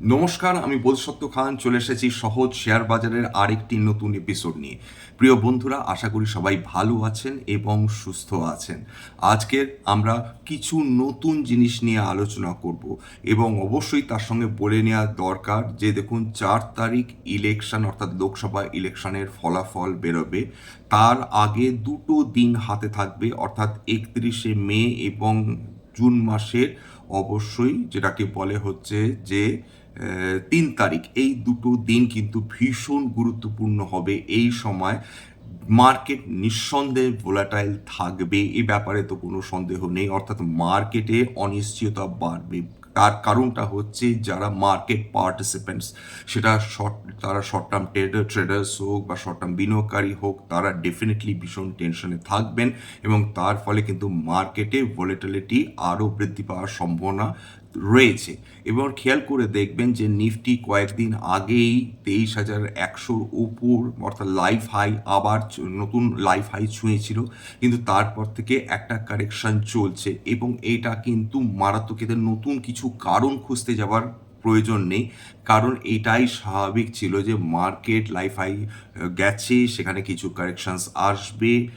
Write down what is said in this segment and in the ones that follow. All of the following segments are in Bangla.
নমস্কার, আমি বোধসত্ত্ব খান, চলে এসেছি সহজ শেয়ার বাজারের আরেকটি নতুন এপিসোড নিয়ে। প্রিয় বন্ধুরা, আশা করি সবাই ভালো আছেন এবং সুস্থ আছেন। আজকের আমরা কিছু নতুন জিনিস নিয়ে আলোচনা করব এবং অবশ্যই তার সঙ্গে বলে নেওয়া দরকার যে, দেখুন, চার তারিখ ইলেকশন অর্থাৎ লোকসভা ইলেকশনের ফলাফল বেরোবে। তার আগে দুটো দিন হাতে থাকবে, অর্থাৎ একত্রিশে মে এবং জুন মাসের। অবশ্যই যেটাকে বলে হচ্ছে যে তিন তারিখ। এই দুটো দিন কিন্তু ভীষণ গুরুত্বপূর্ণ হবে। এই সময় মার্কেট নিঃসন্দেহে ভোলাটাইল থাকবে। এ ব্যাপারে তো কোনো সন্দেহ নেই। অর্থাৎ মার্কেটে অনিশ্চয়তা বাড়বে। তার কারণটা হচ্ছে যারা মার্কেট পার্টিসিপেন্টস, সেটা শর্ট, তারা শর্ট টার্ম ট্রেডার ট্রেডার্স হোক বা শর্ট টার্ম বিনিয়োগকারী হোক, তারা ডেফিনেটলি ভীষণ টেনশনে থাকবেন এবং তার ফলে কিন্তু মার্কেটে ভোলেটিলিটি আরও বৃদ্ধি পাওয়ার সম্ভাবনা রয়েছে। এবং খেয়াল করে দেখবেন যে নিফটি কয়েকদিন আগেই তেইশ হাজার একশোর উপর, অর্থাৎ লাইফ হাই আবার নতুন লাইফ হাই ছুঁয়েছিল। কিন্তু তারপর থেকে একটা কারেকশন চলছে এবং এটা কিন্তু মারাত্মক এদের নতুন কিছু কারণ খুঁজতে যাওয়ার প্রয়োজন নেই। কারণ এটাই স্বাভাবিক ছিল যে মার্কেট লাইফ হাই গেছে, সেখানে কিছু কারেকশানস আসবে।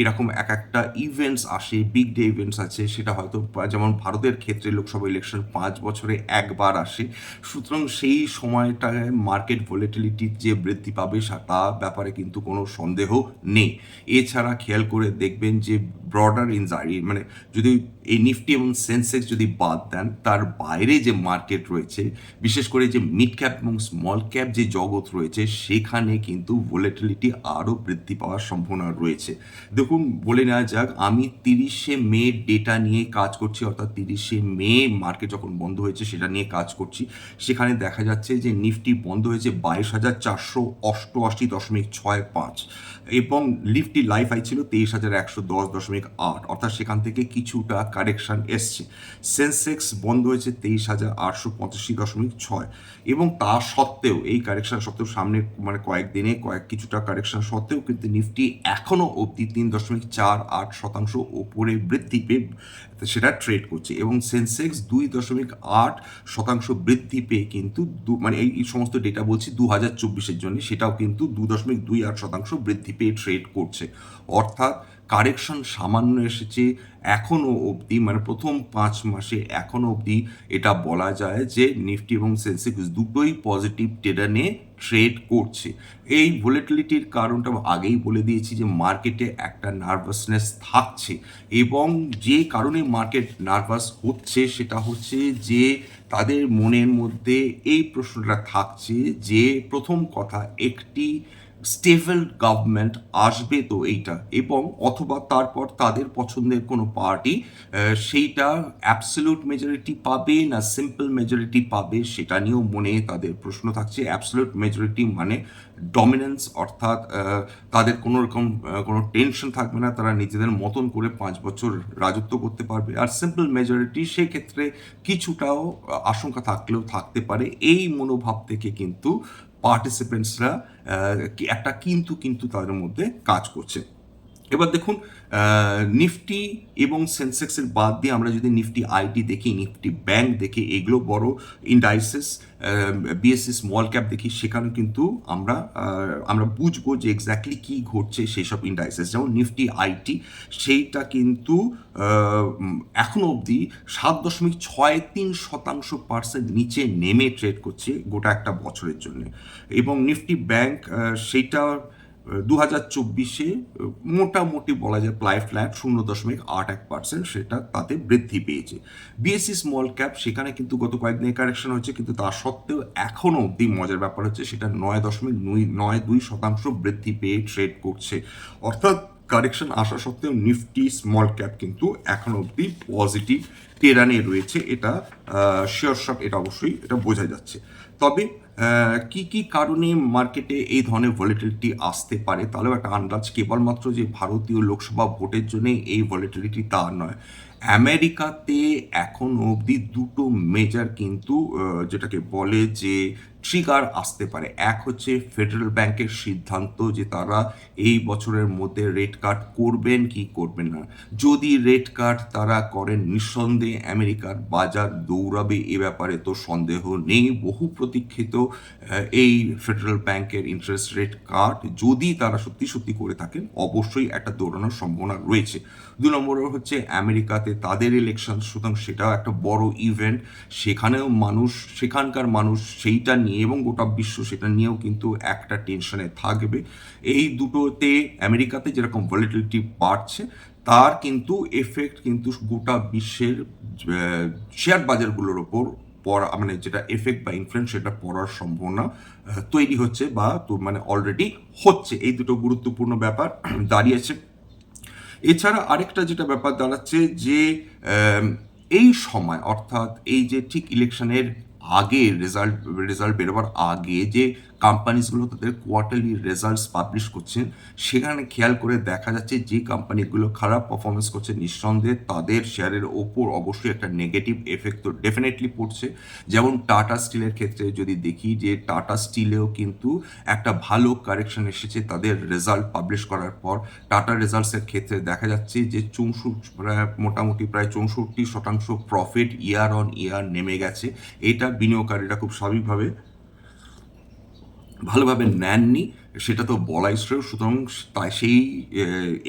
এরকম এক একটা ইভেন্টস আসে বিগ ডে ইভেন্টস আছে, সেটা হয়তো যেমন ভারতের ক্ষেত্রে লোকসভা ইলেকশন পাঁচ বছরে একবার আসে। সুতরাং সেই সময়টায় মার্কেট ভোলেটিলিটির যে বৃদ্ধি পাবে তা ব্যাপারে কিন্তু কোনো সন্দেহ নেই। এছাড়া খেয়াল করে দেখবেন যে ব্রডার ইনজারি মানে যদি এই নিফটি এবং সেন্সেক্স যদি বাদ দেন, তার বাইরে যে মার্কেট রয়েছে, বিশেষ করে যে মিড ক্যাপ এবং স্মল ক্যাপ যে জগৎ রয়েছে, সেখানে কিন্তু ভোলেটিলিটি আরও বৃদ্ধি পাওয়ার সম্ভাবনা রয়েছে। দেখুন, বলে নেওয়া যাক, আমি তিরিশে মে ডেটা নিয়ে কাজ করছি, অর্থাৎ তিরিশে মে মার্কেট যখন বন্ধ হয়েছে, সেটা নিয়ে কাজ করছি। সেখানে দেখা যাচ্ছে যে নিফটি বন্ধ হয়েছে বাইশ হাজার চারশো অষ্টআশি দশমিক ছয় পাঁচ। এবং লিফটি লাইফ আই ছিল তেইশ হাজার একশো দশ দশমিক আট। অর্থাৎ সেখান থেকে কিছুটা কারেকশন এসছে। সেন্সেক্স বন্ধ হয়েছে তেইশ হাজার আটশো পঁচাশি দশমিক ছয়। এবং তা সত্ত্বেও, এই কারেকশান সত্ত্বেও সামনে মানে কয়েকদিনে কয়েক কিছুটা কারেকশন সত্ত্বেও কিন্তু নিফটি এখনও অবধি তিন দশমিক চার আট শতাংশ ওপরে বৃদ্ধি পেয়ে সেটা ট্রেড করছে এবং সেন্সেক্স দুই দশমিক আট শতাংশ বৃদ্ধি পেয়ে কিন্তু দু মানে এই এই সমস্ত ডেটা বলছি দু হাজার চব্বিশের জন্য, সেটাও কিন্তু দু দশমিক দুই আট শতাংশ বৃদ্ধি পেয়ে ট্রেড করছে। অর্থাৎ কারেকশন সামান্য এসেছে, এখনও অবধি মানে প্রথম পাঁচ মাসে এখনও অবধি এটা বলা যায় যে নিফটি এবং সেন্সেক্স দুটোই পজিটিভ টেডানে ট্রেড করছে। এই ভোলেটিলিটির কারণটা আগেই বলে দিয়েছি যে মার্কেটে একটা নার্ভাসনেস থাকছে এবং যে কারণে মার্কেট নার্ভাস হচ্ছে সেটা হচ্ছে যে তাদের মনের মধ্যে এই প্রশ্নটা থাকছে যে প্রথম কথা একটি স্টেবল গভর্নমেন্ট আসবে তো এইটা এবং অথবা তারপর তাদের পছন্দের কোনো পার্টি সেইটা অ্যাবসলিউট মেজরিটি পাবে না সিম্পল মেজরিটি পাবে সেটা নিয়েও মনে তাদের প্রশ্ন থাকছে। অ্যাবসলিউট মেজরিটি মানে ডমিনেন্স অর্থাৎ তাদের কোনো রকম কোনো টেনশন থাকবে না, তারা নিজেদের মতন করে পাঁচ বছর রাজত্ব করতে পারবে। আর সিম্পল মেজরিটি সেক্ষেত্রে কিছুটাও আশঙ্কা থাকলেও থাকতে পারে। এই মনোভাব থেকে কিন্তু পার্টিসিপেন্টসরা একটা কিন্তু কিন্তু তাদের মধ্যে কাজ করছে। এবার দেখুন নিফটি এবং সেন্সেক্সের বাদ দিয়ে আমরা যদি নিফটি আইটি দেখি নিফটি ব্যাংক দেখি এগুলো বড় ইন্ডাইসেস বিএসসি স্মল ক্যাপ দেখি সেখানে কিন্তু আমরা আমরা বুঝব যে এক্স্যাক্টলি কী ঘটছে সেই সব ইন্ডাইসেস যেমন নিফটি আইটি সেইটা কিন্তু আহ, উম, এখনও অবধি সাত দশমিক ছয় তিন শতাংশ পার্সেন্ট নিচে নেমে ট্রেড করছে গোটা একটা বছরের জন্য। এবং নিফটি ব্যাংক সেইটা দু হাজার চব্বিশে মোটামুটি বলা যায় প্লাই ফ্ল্যাট শূন্য দশমিক আট এক পার্সেন্ট সেটা তাতে বৃদ্ধি পেয়েছে। বিএসসি স্মল ক্যাপ সেখানে কিন্তু গত কয়েকদিনে কারেকশন হচ্ছে কিন্তু তা সত্ত্বেও এখনও অবধি মজার ব্যাপার হচ্ছে সেটা নয় দশমিক দুই, নয় দুই শতাংশ বৃদ্ধি পেয়ে ট্রেড করছে। অর্থাৎ কারেকশন আসা সত্ত্বেও নিফটি স্মল ক্যাপ কিন্তু এখনও অবধি পজিটিভ টেরানে রয়েছে, এটা শিওর শট এটা অবশ্যই, এটা বোঝা যাচ্ছে। তবে কি কি কারণে মার্কেটে এই ধরনের ভলিটিলিটি আসতে পারে? তাহলেও একটা আন্দাজ, কেবলমাত্র যে ভারতীয় লোকসভা ভোটের জন্য এই ভলিটিলিটি তা নয়। আমেরিকাতে এখন অবধি দুটো মেজার কিন্তু যেটাকে বলে যে ট্রিগার আসতে পারে। এক হচ্ছে ফেডারেল ব্যাংকের সিদ্ধান্ত যে তারা এই বছরের মধ্যে রেট কাট করবেন কি করবেন না। যদি রেট কাট তারা করেন নিঃসন্দেহে আমেরিকার বাজার দৌড়াবে এ ব্যাপারে তো সন্দেহ নেই। বহু প্রতীক্ষিত এই ফেডারেল ব্যাংকের ইন্টারেস্ট রেট কাট যদি তারা সত্যি সত্যি করে থাকেন, অবশ্যই একটা দৌড়ানোর সম্ভাবনা রয়েছে। দু নম্বর হচ্ছে আমেরিকাতে তাদের ইলেকশন সুতরাং সেটাও একটা বড় ইভেন্ট সেখানেও মানুষ, সেখানকার মানুষ সেইটা নিয়ে এবং গোটা বিশ্ব সেটা নিয়েও কিন্তু একটা টেনশনে থাকবে। এই দুটোতে আমেরিকাতে যেরকম ভলিটিলিটি বাড়ছে, তার কিন্তু এফেক্ট কিন্তু গোটা বিশ্বের শেয়ার বাজারগুলোর ওপর পড়া মানে যেটা এফেক্ট বা ইনফ্লুয়েন্স সেটা পড়ার সম্ভাবনা তৈরি হচ্ছে বা তো মানে অলরেডি হচ্ছে। এই দুটো গুরুত্বপূর্ণ ব্যাপার দাঁড়িয়েছে। এছাড়া আরেকটা যেটা ব্যাপার দাঁড়াচ্ছে যে এই সময় অর্থাৎ এই যে ঠিক ইলেকশনের আগে রেজাল্ট রেজাল্ট বেরোবার আগে যে কোম্পানিজগুলো তাদের কোয়ার্টারলি রেজাল্টস পাবলিশ করছেন, সেখানে খেয়াল করে দেখা যাচ্ছে যে কোম্পানিগুলো খারাপ পারফরমেন্স করছে, নিঃসন্দেহে তাদের শেয়ারের ওপর অবশ্যই একটা নেগেটিভ এফেক্ট তো ডেফিনেটলি পড়ছে। যেমন টাটা স্টিলের ক্ষেত্রে যদি দেখি যে টাটা স্টিলেও কিন্তু একটা ভালো কারেকশন এসেছে তাদের রেজাল্ট পাবলিশ করার পর। টাটা রেজাল্টসের ক্ষেত্রে দেখা যাচ্ছে যে প্রায় মোটামুটি প্রায় চৌষট্টি শতাংশ প্রফিট ইয়ার অন ইয়ার নেমে গেছে। এটা বিনিয়োগকারীরা খুব স্বাভাবিকভাবে ভালোভাবে নেননি, সেটা তো বলাই শ্রেয়। সুতরাং তাই সেই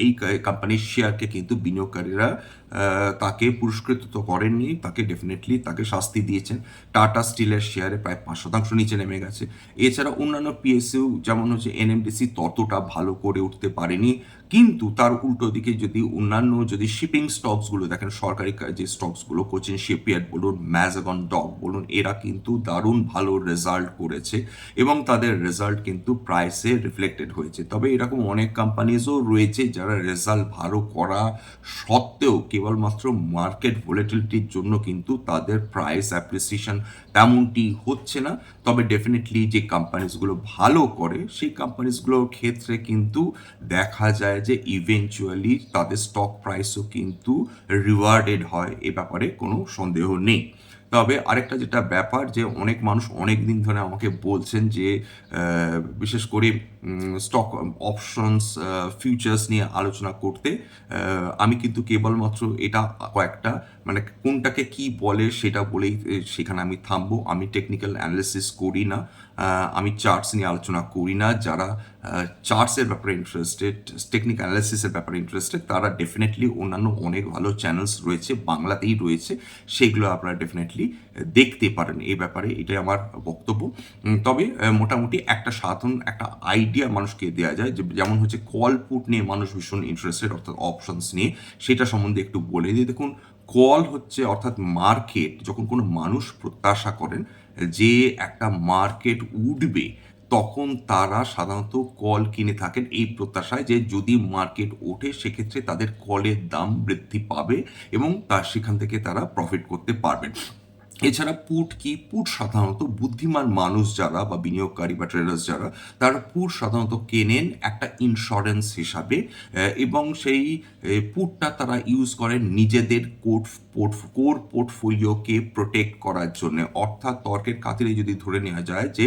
এই কোম্পানির শেয়ারকে কিন্তু বিনিয়োগকারীরা তাকে পুরস্কৃত তো করেননি, তাকে ডেফিনেটলি তাকে শাস্তি দিয়েছেন। টাটা স্টিলের শেয়ারে প্রায় পাঁচ শতাংশ নিচে নেমে গেছে। এছাড়া অন্যান্য পিএসইউ যেমন হচ্ছে এনএমডিসি ততটা ভালো করে উঠতে পারেনি। কিন্তু তার উল্টো দিকে যদি অন্যান্য যদি শিপিং স্টকসগুলো দেখেন, সরকারি যে স্টকসগুলো কোচিন শিপইয়ার্ড বলুন ম্যাজাগন ডক বলুন, এরা কিন্তু দারুণ ভালো রেজাল্ট করেছে এবং তাদের রেজাল্ট কিন্তু প্রাইসে রিফ্লেক্টেড হয়েছে। তবে এরকম অনেক কোম্পানিজও রয়েছে যারা রেজাল্ট ভালো করা সত্ত্বেও কেবলমাত্র মার্কেট ভোলেটিলিটির জন্য কিন্তু তাদের প্রাইস অ্যাপ্রিসিয়েশন তেমনটি হচ্ছে না। তবে ডেফিনেটলি যে কোম্পানিজগুলো ভালো করে, সেই কোম্পানিজগুলোর ক্ষেত্রে কিন্তু দেখা যায় যে ইভেনচুয়ালি তাদের স্টক প্রাইসও কিন্তু রিওয়ার্ডেড হয়, এ ব্যাপারে কোনো সন্দেহ নেই। তবে আরেকটা যেটা ব্যাপার যে অনেক মানুষ অনেক দিন ধরে আমাকে বলছেন যে বিশেষ করে স্টক অপশনস ফিউচার্স নিয়ে আলোচনা করতে আমি কিন্তু কেবলমাত্র এটা কয়েকটা মানে কোনটাকে কি বলে সেটা বলেই সেখানে আমি থামবো। আমি টেকনিক্যাল অ্যানালিসিস করি না। আমি চার্টস নিয়ে আলোচনা করি না। যারা চার্টসের ব্যাপারে ইন্টারেস্টেড টেকনিক অ্যানালিসিসের ব্যাপারে ইন্টারেস্টেড তারা ডেফিনেটলি অন্যান্য অনেক ভালো চ্যানেলস রয়েছে, বাংলাতেই রয়েছে। সেগুলো আপনারা ডেফিনেটলি দেখতে পারেন। এই ব্যাপারে এটাই আমার বক্তব্য। তবে মোটামুটি একটা সাধারণ, একটা আইডিয়া মানুষকে দেওয়া যায় যেমন হচ্ছে কল পুট নিয়ে মানুষ ভীষণ ইন্টারেস্টেড অর্থাৎ অপশনস নিয়ে। সেটা সম্বন্ধে একটু বলে দিই। দেখুন কল হচ্ছে অর্থাৎ মার্কেট যখন কোনো মানুষ প্রত্যাশা করেন যে একটা মার্কেট উঠবে, তখন তারা সাধারণত কল কিনে থাকেন এই প্রত্যাশায় যে যদি মার্কেট ওঠে, সেক্ষেত্রে তাদের কলের দাম বৃদ্ধি পাবে এবং তার সেখান থেকে তারা প্রফিট করতে পারবেন। এছাড়া পুট কি? পুট সাধারণত বুদ্ধিমান মানুষ যারা বা বিনিয়োগকারী বা ট্রেডার্স যারা, তারা পুট সাধারণত কেনেন একটা ইন্স্যুরেন্স হিসাবে এবং সেই পুটটা তারা ইউজ করেন নিজেদের কোট পোর্ট কোর পোর্টফোলিওকে প্রোটেক্ট করার জন্য। অর্থাৎ তর্কের খাতিরে যদি ধরে নেওয়া যায় যে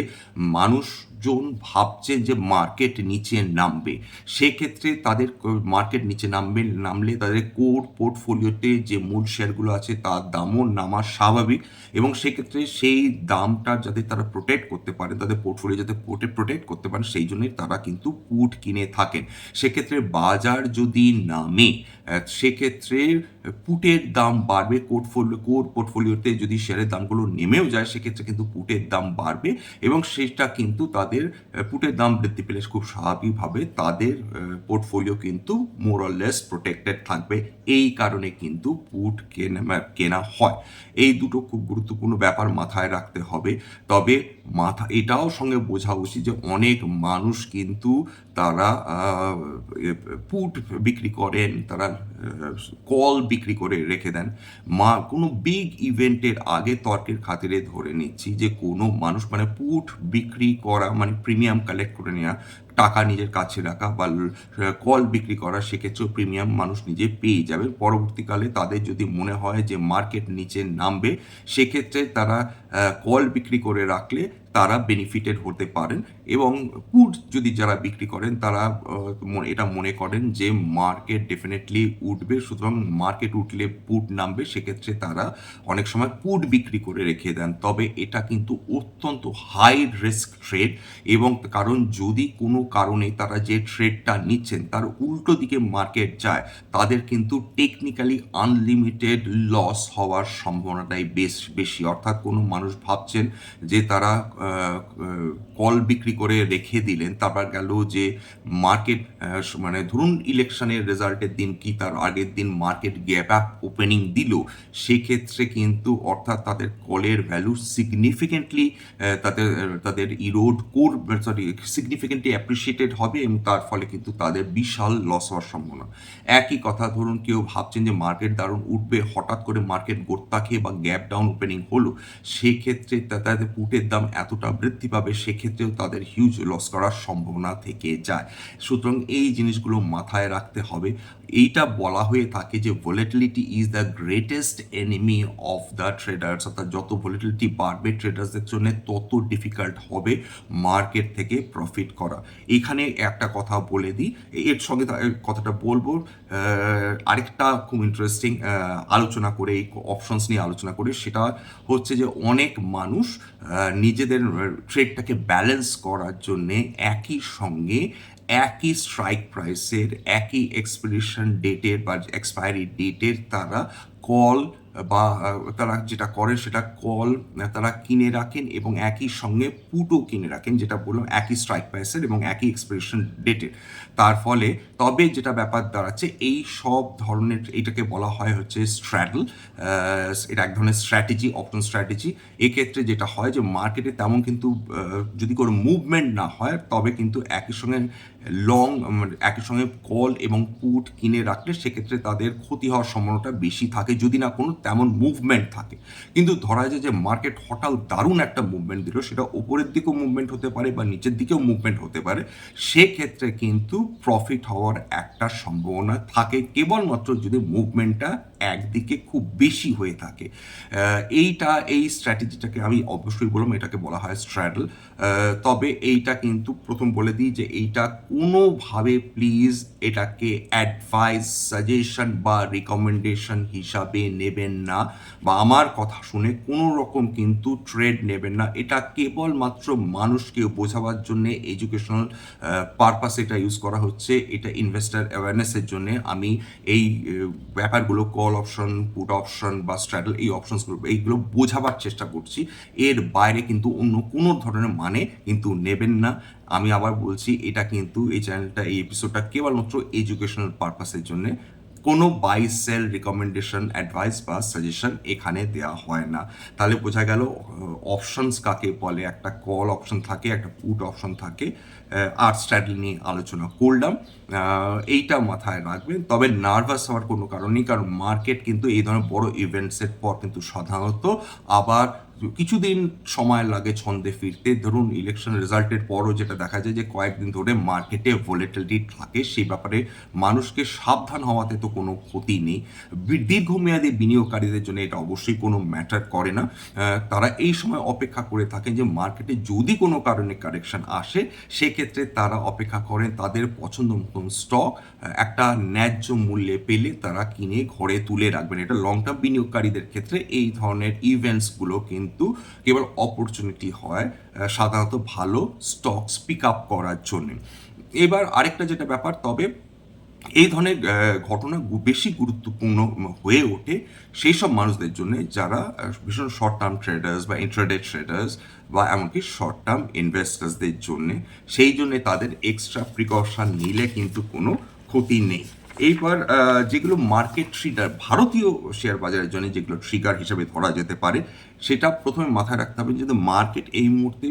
মানুষজন ভাবছেন যে মার্কেট নিচে নামবে। সেক্ষেত্রে তাদের মার্কেট নিচে নামবে, নামলে তাদের কোর পোর্টফোলিওতে যে মূল শেয়ারগুলো আছে তার দামও নামা স্বাভাবিক এবং সেক্ষেত্রে সেই দামটা যাতে তারা প্রোটেক্ট করতে পারেন তাদের পোর্টফোলিও যাতে প্রোটেক্ট করতে পারেন সেই জন্যই তারা কিন্তু পুট কিনে থাকেন। সেক্ষেত্রে বাজার যদি নামে সেক্ষেত্রে পুটের দাম বাড়বে পোর্টফোলিও কোর পোর্টফোলিওতে যদি শেয়ারের দামগুলো নেমেও যায়, সেক্ষেত্রে কিন্তু পুটের দাম বাড়বে এবং সেটা কিন্তু তাদের পুটের দাম বৃদ্ধি পেলে খুব স্বাভাবিকভাবে তাদের পোর্টফোলিও কিন্তু মোরলেস প্রোটেক্টেড থাকবে। এই কারণে কিন্তু পুট কেনা কেনা হয়। এই দুটো খুব গুরুত্বপূর্ণ ব্যাপার মাথায় রাখতে হবে। তবে মাথা, এটাও সঙ্গে বোঝা উচিত যে অনেক মানুষ কিন্তু তারা পুট বিক্রি করেন, তারা কল বিক্রি করে রেখে দেন। মা, কোনো বিগ ইভেন্টের আগে তর্কের খাতিরে ধরে নিচ্ছি যে কোনো মানুষ মানে পুট বিক্রি করা মানে প্রিমিয়াম কালেক্ট করে নেওয়া টাকা নিজের কাছে রাখা বা কল বিক্রি করা সেক্ষেত্রেও প্রিমিয়াম মানুষ নিজে পেয়ে যাবে। পরবর্তীকালে তাদের যদি মনে হয় যে মার্কেট নিচে নামবে, সেক্ষেত্রে তারা কল বিক্রি করে রাখলে তারা বেনিফিটেড হতে পারেন এবং পুট যদি যারা বিক্রি করেন, তারা এটা মনে করেন যে মার্কেট ডেফিনেটলি উঠবে, সুতরাং মার্কেট উঠলে পুট নামবে, সেক্ষেত্রে তারা অনেক সময় পুট বিক্রি করে রেখে দেন। তবে এটা কিন্তু অত্যন্ত হাই রিস্ক ট্রেড এবং কারণ যদি কোনো কারণে তারা যে ট্রেডটা নিচ্ছেন, তার উল্টো দিকে মার্কেট যায়, তাদের কিন্তু টেকনিক্যালি আনলিমিটেড লস হওয়ার সম্ভাবনাটাই বেশ, বেশি। অর্থাৎ কোনো মানুষ ভাবছেন যে তারা কল বিক্রি করে রেখে দিলেন। তারপর গেল যে মার্কেট মানে ধরুন ইলেকশনের রেজাল্টের দিন কি তার আগের দিন মার্কেট গ্যাপ আপ ওপেনিং দিল, সেক্ষেত্রে কিন্তু অর্থাৎ তাদের কলের ভ্যালু সিগনিফিকেন্টলি তাদের তাদের erode core sorry significantly appreciated হবে এবং তার ফলে কিন্তু তাদের বিশাল লস হওয়ার সম্ভাবনা। একই কথা ধরুন, কেউ ভাবছেন যে মার্কেট দারুণ উঠবে, হঠাৎ করে মার্কেট গোত্তা খেয়ে বা গ্যাপ ডাউন ওপেনিং হলো, সেক্ষেত্রে তাদের পুটের দাম এতটা বৃদ্ধি পাবে সেক্ষেত্রেও তাদের হিউজ লস করার সম্ভাবনা থেকে যায়। সুতরাং এই জিনিসগুলো মাথায় রাখতে হবে। এইটা বলা হয়ে থাকে যে volatility is the greatest enemy of the traders অর্থাৎ যত ভোলেটিলিটি বাড়বে ট্রেডার্সদের জন্য তত ডিফিকাল্ট হবে মার্কেট থেকে প্রফিট করা। এখানে একটা কথা বলে দিই। এর সঙ্গে কথাটা বলব। আরেকটা খুব ইন্টারেস্টিং আলোচনা করে এই অপশনস নিয়ে আলোচনা করে সেটা হচ্ছে যে অনেক মানুষ নিজেদের ট্রেডটাকে ব্যালেন্স করার জন্যে একই সঙ্গে একই স্ট্রাইক প্রাইসের একই এক্সপিরেশন ডেটের বা এক্সপায়ারি ডেটের তারা কল বা তারা যেটা করে সেটা কল তারা কিনে রাখেন এবং একই সঙ্গে পুটও কিনে রাখেন, যেটা বললাম একই স্ট্রাইক প্রাইসের এবং একই এক্সপিরেশন ডেটের তার ফলে তবে যেটা ব্যাপার দাঁড়াচ্ছে, এই সব ধরনের এটাকে বলা হয় হচ্ছে স্ট্র্যাডল এটা এক ধরনের স্ট্র্যাটেজি অপশন স্ট্র্যাটেজি এক্ষেত্রে যেটা হয় যে মার্কেটে তেমন কিন্তু যদি কোনো মুভমেন্ট না হয়, তবে কিন্তু একই সঙ্গে লং একই সঙ্গে কল এবং পুট কিনে রাখলে সেক্ষেত্রে তাদের ক্ষতি হওয়ার সম্ভাবনাটা বেশি থাকে, যদি না কোনো তেমন মুভমেন্ট থাকে। কিন্তু ধরা যায় যে মার্কেট হঠাৎ দারুণ একটা মুভমেন্ট দিল, সেটা ওপরের দিকেও মুভমেন্ট হতে পারে বা নিচের দিকেও মুভমেন্ট হতে পারে, সেক্ষেত্রে কিন্তু প্রফিট হওয়ার একটা সম্ভাবনা থাকে, কেবলমাত্র যদি মুভমেন্টটা একদিকে খুব বেশি হয়ে থাকে। এইটা, এই স্ট্র্যাটেজিটাকে আমি অবশ্যই বললাম, এটাকে বলা হয় স্ট্র্যাডল তবে এইটা কিন্তু প্রথম বলে দিই যে এইটা কোনোভাবে প্লিজ এটাকে অ্যাডভাইস সাজেশন বা রিকমেন্ডেশন হিসাবে নেবেন না বা আমার কথা শুনে কোনো রকম কিন্তু ট্রেড নেবেন না। এটা কেবলমাত্র মানুষকে বোঝাবার জন্য এডুকেশনাল পারপাস এটা ইউজ করা হচ্ছে। এটা ইনভেস্টার অ্যাওয়ারনেসের জন্য আমি এই ব্যাপারগুলো কল অপশন পুট অপশন বা স্ট্র্যাডল এই অপশনসগুলো এইগুলো বোঝাবার চেষ্টা করছি। এর বাইরে কিন্তু অন্য কোনো ধরনের মানে কিন্তু নেবেন না। আমি আবার বলছি, এটা কিন্তু এই চ্যানেলটা, এই এপিসোডটা কেবলমাত্র এডুকেশনাল পারপাসের জন্য। কোনো বাই সেল রিকমেন্ডেশন অ্যাডভাইস বা সাজেশন এখানে দেওয়া হয় না। তাহলে বোঝা গেল অপশনস কাকে বলে? একটা কল অপশন থাকে, একটা পুট অপশন থাকে। আর স্ট্র্যাটেজি নিয়ে আলোচনা করলাম। এইটা মাথায় রাখবেন। তবে নার্ভাস হওয়ার কোনো কারণ নেই, কারণ মার্কেট কিন্তু এই ধরনের বড় ইভেন্টসের পর কিন্তু সাধারণত আবার কিছুদিন সময় লাগে ছন্দে ফিরতে। ধরুন ইলেকশন রেজাল্টের পরও যেটা দেখা যায় যে কয়েকদিন ধরে মার্কেটে ভোলেটিলিটি থাকে, সেই ব্যাপারে মানুষকে সাবধান হওয়াতে তো কোনো ক্ষতি নেই। দীর্ঘমেয়াদী বিনিয়োগকারীদের জন্য এটা অবশ্যই কোনো ম্যাটার করে না। তারা এই সময় অপেক্ষা করে থাকেন যে মার্কেটে যদি কোনো কারণে কারেকশন আসে, সেক্ষেত্রে তারা অপেক্ষা করেন তাদের পছন্দ মতন স্টক একটা ন্যায্য মূল্যে পেলে তারা কিনে ঘরে তুলে রাখবেন। এটা লং টার্ম বিনিয়োগকারীদের ক্ষেত্রে এই ধরনের ইভেন্টসগুলো কিন্তু কেবল অপরচুনিটি হয় সাধারণত ভালো স্টকস পিক আপ করার জন্য। এবার আরেকটা যেটা ব্যাপার, তবে এই ধরনের ঘটনা বেশি গুরুত্বপূর্ণ হয়ে ওঠে সেই সব মানুষদের জন্য যারা ভীষণ শর্ট টার্ম ট্রেডার্স বা ইন্টারডে ট্রেডার্স বা এমনকি শর্ট টার্ম ইনভেস্টার্সদের জন্য, সেই জন্য তাদের এক্সট্রা প্রিকশন নিলে কিন্তু কোনো ক্ষতি নেই। এইবার যেগুলো মার্কেট ট্রিগার ভারতীয় শেয়ার বাজারের জন্য যেগুলো ট্রিগার হিসেবে ধরা যেতে পারে, সেটা প্রথমে মাথায় রাখতে হবে যে মার্কেট এই মুহূর্তে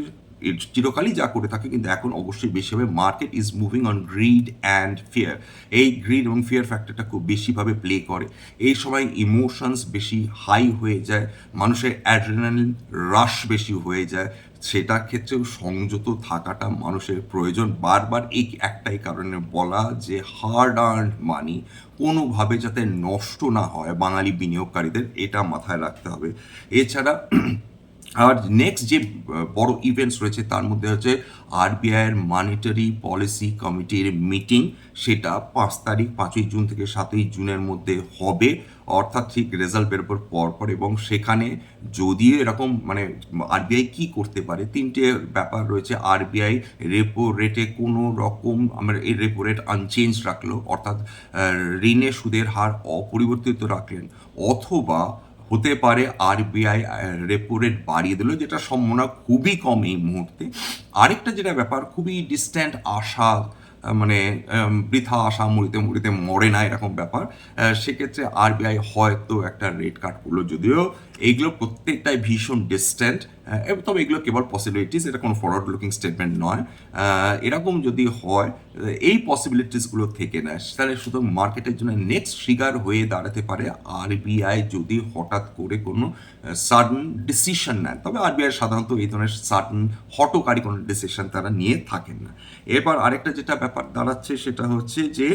চিরকালই যা করে থাকে কিন্তু এখন অবশ্যই বেশি হবে। Market is moving on greed and fear এই গ্রিড এবং ফিয়ার ফ্যাক্টরটা খুব বেশিভাবে প্লে করে। এই সময় ইমোশনস বেশি হাই হয়ে যায়, মানুষের অ্যাড্রেনালিন রাশ বেশি হয়ে যায় সেটার ক্ষেত্রেও সংযত থাকাটা মানুষের প্রয়োজন। বারবার এই একটাই কারণে বলা যে হার্ড আর্ন মানি কোনোভাবে যাতে নষ্ট না হয় বাঙালি বিনিয়োগকারীদের, এটা মাথায় রাখতে হবে। এছাড়া আর নেক্সট যে বড় ইভেন্টস রয়েছে, তার মধ্যে হচ্ছে আরবিআইয়ের মানিটারি পলিসি কমিটির মিটিং সেটা পাঁচ তারিখ, পাঁচই জুন থেকে সাতই জুনের মধ্যে হবে। অর্থাৎ ঠিক রেজাল্ট বেরোবার পর পর এবং সেখানে যদিও এরকম মানে আরবিআই কি করতে পারে, তিনটে ব্যাপার রয়েছে। আরবিআই রেপো রেটে কোনো রকম আমরা এই রেপো রেট আনচেঞ্জ রাখল, অর্থাৎ ঋণের সুদের হার অপরিবর্তিত রাখলেন, অথবা হতে পারে আরবিআই রেপো রেট বাড়িয়ে দিল, যেটা সম্ভাবনা খুবই কম এই মুহূর্তে। আরেকটা যেটা ব্যাপার, খুবই ডিস্ট্যান্ট আশা মানে বৃথা আশা মরিতে মরিতে মরে না এরকম ব্যাপার। সেক্ষেত্রে আরবিআই হয়তো একটা রেট কাট করল, যদিও এইগুলো প্রত্যেকটাই ভীষণ ডিস্ট্যান্ট তবে এগুলো কেবল পসিবিলিটিস এটা কোনো ফরওয়ার্ড লুকিং স্টেটমেন্ট নয় এরকম যদি হয়, এই পসিবিলিটিসগুলো থেকে নেয়, তাহলে শুধু মার্কেটের জন্য নেক্সট ট্রিগার হয়ে দাঁড়াতে পারে আরবিআই যদি হঠাৎ করে কোনো সাডেন ডিসিশন নেয়। তবে আরবিআই সাধারণত এই ধরনের সাডেন হটকারী কোনো ডিসিশন তারা নিয়ে থাকেন না। এরপর আরেকটা যেটা ব্যাপার দাঁড়াচ্ছে, সেটা হচ্ছে যে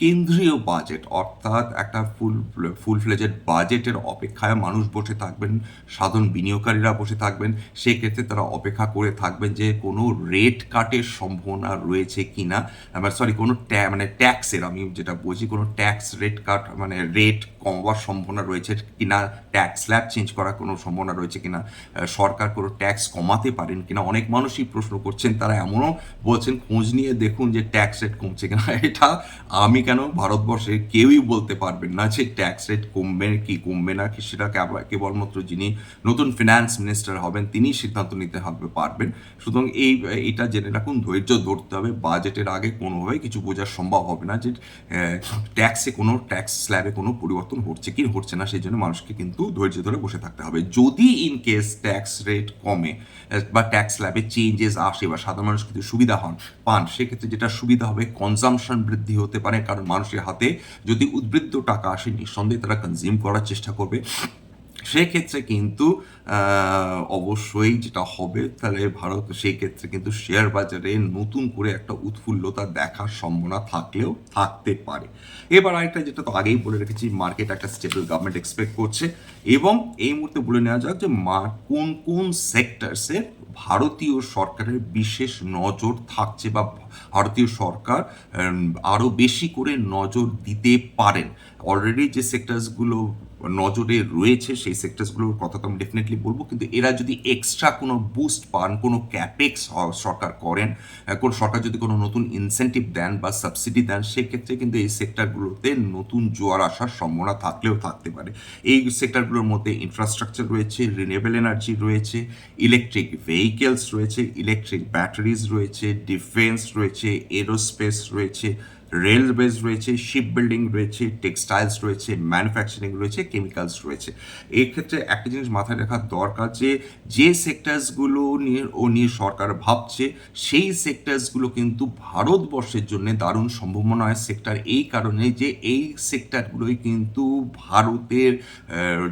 কেন্দ্রীয় বাজেট অর্থাৎ একটা ফুল ফুল ফ্লেজেড বাজেটের অপেক্ষায় মানুষ বসে থাকবেন, সাধারণ বিনিয়োগকারীরা বসে থাকবেন সেক্ষেত্রে তারা অপেক্ষা করে থাকবেন যে কোনো রেট কাটের সম্ভাবনা রয়েছে কি কিনা সরি কোনো ট্যা মানে ট্যাক্সের আমি যেটা বলছি কোনো ট্যাক্স রেট কাট মানে রেট কমবার সম্ভাবনা রয়েছে কিনা ট্যাক্স স্ল্যাব চেঞ্জ করার কোনো সম্ভাবনা রয়েছে কিনা আহ, সরকার কোনো ট্যাক্স কমাতে পারেন কিনা। অনেক মানুষই প্রশ্ন করছেন তারা এমনও বলছেন খোঁজ নিয়ে দেখুন যে ট্যাক্স রেট কমছে কিনা। এটা আমি কেন ভারতবর্ষের কেউই বলতে পারবেন না যে ট্যাক্স রেট কমবে কি কমবে না কি সেটা কেবলমাত্র যিনি নতুন ফিনান্স মিনিস্টার হবেন তিনি সিদ্ধান্ত নিতে হবে, পারবেন। সুতরাং এই, এটা জেনে রাখুন, ধৈর্য ধরতে হবে, বাজেটের আগে কোনোভাবে কিছু বোঝা সম্ভব হবে না যে ট্যাক্সে কোনো ট্যাক্স স্ল্যাবে কোনো পরিবর্তন হচ্ছে কি হচ্ছে না, সেই জন্য মানুষকে কিন্তু ধৈর্য ধরে বসে থাকতে হবে। যদি ইন কেস ট্যাক্স রেট কমে বা ট্যাক্স স্ল্যাবে চেঞ্জেস আসে, বা সাধারণ মানুষ কিন্তু সুবিধা হন, পান, সেক্ষেত্রে যেটা সুবিধা হবে কনজামশন বৃদ্ধি হতে পারে, কারণ মানুষের হাতে যদি উদ্বৃত্ত টাকা আসে, নিঃসন্দেহে তারা কনজিউম করার চেষ্টা করবে। সেক্ষেত্রে কিন্তু অবশ্যই যেটা হবে, তাহলে ভারত সেই ক্ষেত্রে কিন্তু শেয়ার বাজারে নতুন করে একটা উৎফুল্লতা দেখার সম্ভাবনা থাকলেও থাকতে পারে। এবার আরেকটা যেটা তো আগেই বলে রেখেছি মার্কেট একটা স্টেবল গভর্নমেন্ট এক্সপেক্ট করছে এবং এই মুহূর্তে বলে নেওয়া যাক যে কোন কোন সেক্টরসে ভারতীয় সরকারের বিশেষ নজর থাকছে বা ভারতীয় সরকার আরও বেশি করে নজর দিতে পারেন। অলরেডি যে সেক্টরসগুলো নজরে রয়েছে সেই সেক্টরসগুলোর কথা তো আমি ডেফিনেটলি বলব। কিন্তু এরা যদি এক্সট্রা কোনো বুস্ট পান, কোনো ক্যাপেক্স সরকার করেন কোন সরকার যদি কোনো নতুন ইনসেন্টিভ দেন বা সাবসিডি দেন, সেক্ষেত্রে কিন্তু এই সেক্টরগুলোতে নতুন জোয়ার আসার সম্ভাবনা থাকলেও থাকতে পারে। এই সেক্টরগুলোর মধ্যে ইনফ্রাস্ট্রাকচার রয়েছে রিনিউয়েবল এনার্জি রয়েছে ইলেকট্রিক ভেহিকেলস রয়েছে ইলেকট্রিক ব্যাটারিজ রয়েছে ডিফেন্স রয়েছে এরোস্পেস রয়েছে রেলওয়েজ রয়েছে শিপ বিল্ডিং রয়েছে টেক্সটাইলস রয়েছে ম্যানুফ্যাকচারিং রয়েছে কেমিক্যালস রয়েছে। এই ক্ষেত্রে একটা জিনিস মাথায় রাখা দরকার যে যে সেক্টরসগুলো নিয়ে ও নিয়ে সরকার ভাবছে, সেই সেক্টরসগুলো কিন্তু ভারতবর্ষের জন্য দারুণ সম্ভাবনায় সেক্টর এই কারণে যে, এই সেক্টরগুলোই কিন্তু ভারতের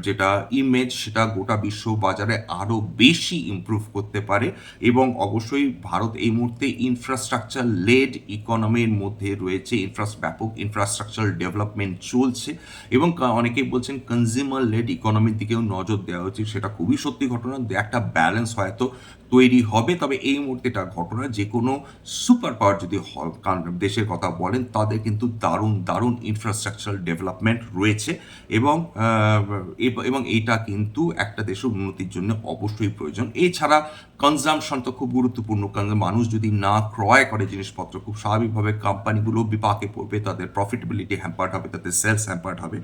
যেটা ইমেজ সেটা গোটা বিশ্ব বাজারে আরও বেশি ইমপ্রুভ করতে পারে এবং অবশ্যই ভারত এই মুহূর্তে ইনফ্রাস্ট্রাকচার লেড ইকোনমির মধ্যে রয়েছে। ইনফ্রাস ব্যাপক ইনফ্রাস্ট্রাকচার ডেভেলপমেন্ট চলছে এবং অনেকেই বলছেন কনজিউমার লেড ইকোনমির দিকেও নজর দেওয়া উচিত সেটা খুবই সত্যি ঘটনা। একটা ব্যালেন্স হয়তো তৈরি হবে, তবে এই মুহূর্তে এটা ঘটনা, যে কোনো সুপার পাওয়ার যদি দেশের কথা বলেন, তাদের কিন্তু দারুণ দারুণ ইনফ্রাস্ট্রাকচার ডেভেলপমেন্ট রয়েছে এবং এবং এইটা কিন্তু একটা দেশের উন্নতির জন্য অবশ্যই প্রয়োজন। এছাড়া কনজামশন তো খুব গুরুত্বপূর্ণ, কারণ মানুষ যদি না ক্রয় করে জিনিসপত্র, খুব স্বাভাবিকভাবে কোম্পানিগুলো বিপাকে পড়বে, তাদের প্রফিটেবিলিটি হ্যাম্পার্ড হবে, তাদের সেলস হ্যাম্পার্ড হবে।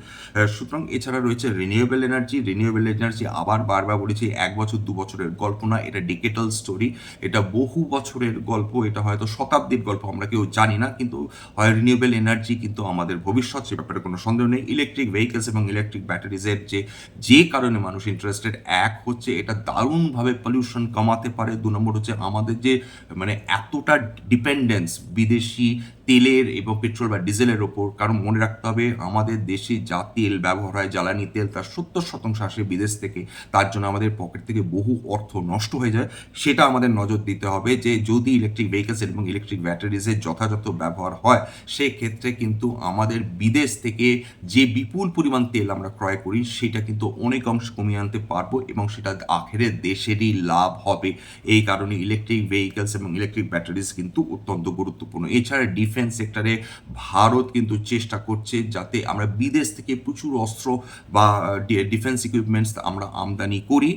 সুতরাং এছাড়া রয়েছে রিনিউয়েবল এনার্জি রিনিউয়েবল এনার্জি আবার বারবার বলেছি, এক বছর, দু বছরের গল্প না, এটা ডিকেটাল স্টোরি এটা বহু বছরের গল্প, এটা হয়তো শতাব্দীর গল্প, আমরা কেউ জানি না, কিন্তু হয় রিনিউয়েবল এনার্জি কিন্তু আমাদের ভবিষ্যৎ, সে ব্যাপারে কোনো সন্দেহ নেই। ইলেকট্রিক ভেহিকেলস এবং ইলেকট্রিক ব্যাটারিজের যে যে কারণে মানুষ ইন্টারেস্টেড এক হচ্ছে, এটা দারুণভাবে পলিউশন কমাতে পারে। দু নম্বর হচ্ছে আমাদের যে মানে এতটা ডিপেন্ডেন্স বিদেশি তেলের এবং পেট্রোল বা ডিজেলের ওপর। কারণ মনে রাখতে হবে, আমাদের দেশে যা তেল ব্যবহার হয়, জ্বালানি তেল, তার সত্তর শতাংশ আসে বিদেশ থেকে। তার জন্য আমাদের পকেট থেকে বহু অর্থ নষ্ট হয়ে যায়। সেটা আমাদের নজর দিতে হবে যে, যদি ইলেকট্রিক ভেহিকেলস এবং ইলেকট্রিক ব্যাটারিজের যথাযথ ব্যবহার হয়, সেক্ষেত্রে কিন্তু আমাদের বিদেশ থেকে যে বিপুল পরিমাণ তেল আমরা ক্রয় করি, সেটা কিন্তু অনেক অংশ কমিয়ে আনতে পারব এবং সেটা আখেরে দেশেরই লাভ হবে। এই কারণে ইলেকট্রিক ভেহিকেলস এবং ইলেকট্রিক ব্যাটারিজ কিন্তু অত্যন্ত গুরুত্বপূর্ণ। এছাড়া ডিফেন্স সেক্টরে ভারত কিন্তু চেষ্টা করছে যাতে আমরা বিদেশ থেকে প্রচুর অস্ত্র বা ডিফেন্স ইকুইপমেন্টস আমরা আমদানি করি।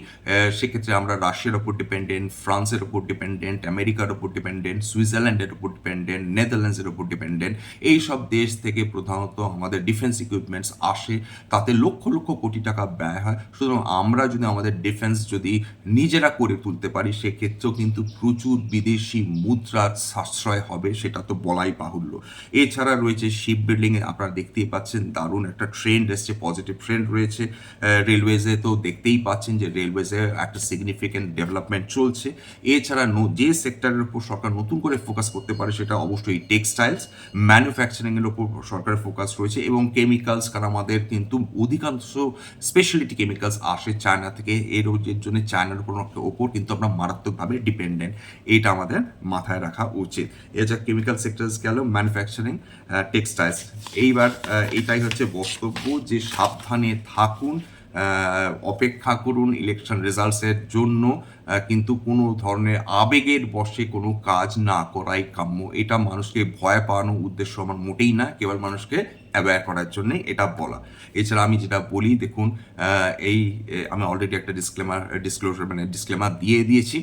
সেক্ষেত্রে আমরা রাশিয়ার ওপর ডিপেন্ডেন্ট ফ্রান্সের ওপর ডিপেন্ডেন্ট আমেরিকার ওপর ডিপেন্ডেন্ট সুইজারল্যান্ডের ওপর ডিপেন্ডেন্ট নেদারল্যান্ডসের ওপর ডিপেন্ডেন্ট এই সব দেশ থেকে প্রধানত আমাদের ডিফেন্স ইকুইপমেন্টস আসে। তাতে লক্ষ লক্ষ কোটি টাকা ব্যয় হয়। সুতরাং আমরা যদি আমাদের ডিফেন্স যদি নিজেরা করে তুলতে পারি, সেক্ষেত্রেও কিন্তু প্রচুর বিদেশি মুদ্রার সাশ্রয় হবে, সেটা তো বলাই বাহুল্য। এছাড়া রয়েছে শিপ বিল্ডিংয়ে আপনারা দেখতেই পাচ্ছেন দারুণ একটা ট্রেন্ড এসছে পজিটিভ ট্রেন্ড রয়েছে। রেলওয়েজে তো দেখতেই পাচ্ছেন যে রেলওয়েজে একটা সিগনিফিক্যান্ট ডেভেলপমেন্ট চলছে। এছাড়া যে সেক্টরের উপর সরকার নতুন করে ফোকাস করতে পারে সেটা অবশ্যই টেক্সটাইলস ম্যানুফ্যাকচারিংয়ের উপর সরকারের ফোকাস রয়েছে এবং কেমিক্যালস কারণ আমাদের কিন্তু অধিকাংশ স্পেশালিটি কেমিক্যালস আসে চায়না থেকে। এর জন্য চায়নার উপর ওপর কিন্তু আমরা মারাত্মকভাবে ডিপেন্ডেন্ট এটা আমাদের মাথায় রাখা উচিত। এছাড়া কেমিক্যাল সেক্টরস গেল ম্যানুফ্যাকচারিং টেক্সটাইলস এইবার এটাই হচ্ছে বক্তব্য যে সাবধানে থাকুন অপেক্ষা করুন ইলেকশন রেজাল্টসের জন্য কিন্তু কোনো ধরনের আবেগের বশে কোনো কাজ না করাই কাম্য। এটা মানুষকে ভয় পাওয়ানোর উদ্দেশ্য আমার মোটেই না, কেবল মানুষকে অ্যাওয়্যার করার জন্য এটা বলা। এছাড়া আমি যেটা বলি, দেখুন এই আমি অলরেডি একটা ডিসক্লেমার ডিসক্লোজার মানে ডিসক্লেমার দিয়ে দিয়েছি।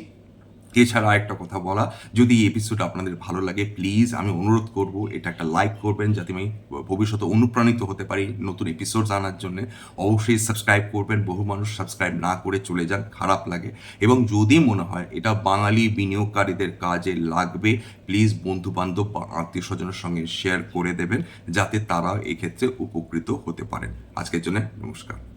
এছাড়া একটা কথা বলা, যদি এই এপিসোড আপনাদের ভালো লাগে প্লিজ আমি অনুরোধ করব, এটা একটা লাইক করবেন যাতে আমি ভবিষ্যতে অনুপ্রাণিত হতে পারি নতুন এপিসোড আনার জন্য। অবশ্যই সাবস্ক্রাইব করবেন, বহু মানুষ সাবস্ক্রাইব না করে চলে যান, খারাপ লাগে। এবং যদি মনে হয় এটা বাঙালি বিনিয়োগকারীদের কাজে লাগবে প্লিজ বন্ধু বান্ধব বা আত্মীয় স্বজনের সঙ্গে শেয়ার করে দেবেন, যাতে তারা এক্ষেত্রে উপকৃত হতে পারেন। আজকের জন্য নমস্কার।